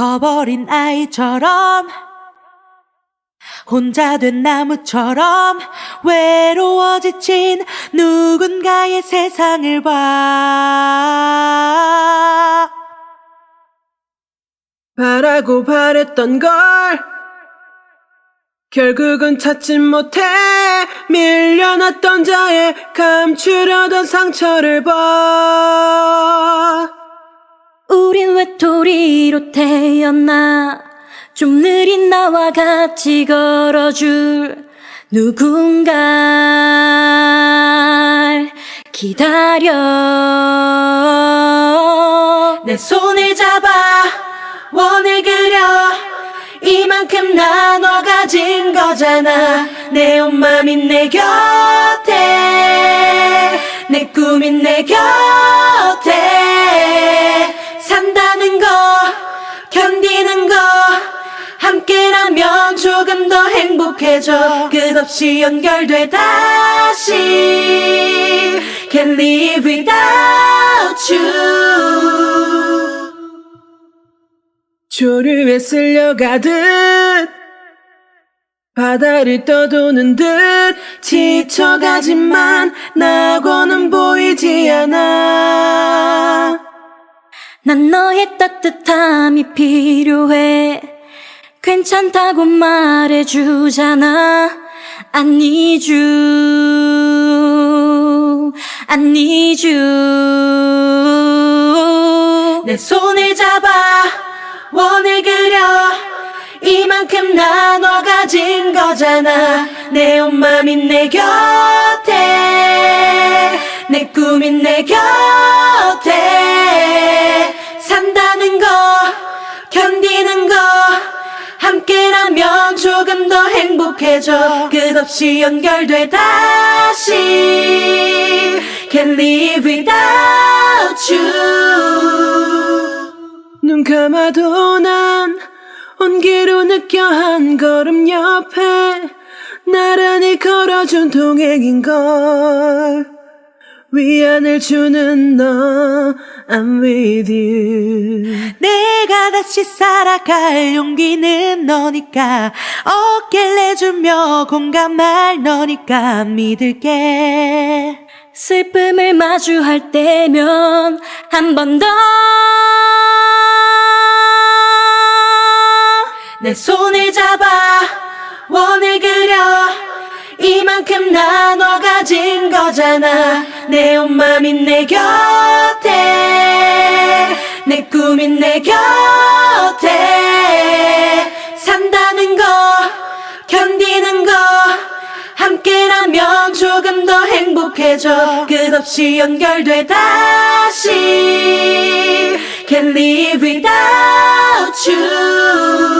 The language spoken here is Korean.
커버린 아이처럼 혼자 된 나무처럼 외로워 지친 누군가의 세상을 봐. 바라고 바랬던 걸 결국은 찾지 못해 밀려났던 자의 감추려던 상처를 봐 우린 외톨이로 태어나? 좀 느린 나와 같이 걸어줄 누군가를 기다려. 내 손을 잡아 원을 그려. 이만큼 나눠 가진 거잖아. 내 온 맘이 내 곁에 내 꿈이 내 곁에 조금 더 행복해져 끝없이 연결돼 다시 Can't live without you. 조류에 쓸려가듯 바다를 떠도는 듯 지쳐가지만 나고는 보이지 않아. 난 너의 따뜻함이 필요해 괜찮다고 말해주잖아. I need you I need you 내 손을 잡아 원을 그려. 이만큼 나눠 가진 거잖아. 내 온 맘이 내 곁 조금 더 행복해져 끝없이 연결돼 다시 Can't live without you. 눈 감아도 난 온기로 느껴 한 걸음 옆에 나란히 걸어준 동행인걸 위안을 주는 너 I'm with you. 내가 다시 살아갈 용기는 너니까 어깨를 내주며 공감할 너니까 믿을게. 슬픔을 마주할 때면 한 번 더. 내 손을 잡아 만큼 나눠 가진 거잖아. 내 온 맘이 내 곁에 내 꿈이 내 곁에. 산다는 거 견디는 거 함께라면 조금 더 행복해져. 끝없이 연결돼 다시. Can't live without you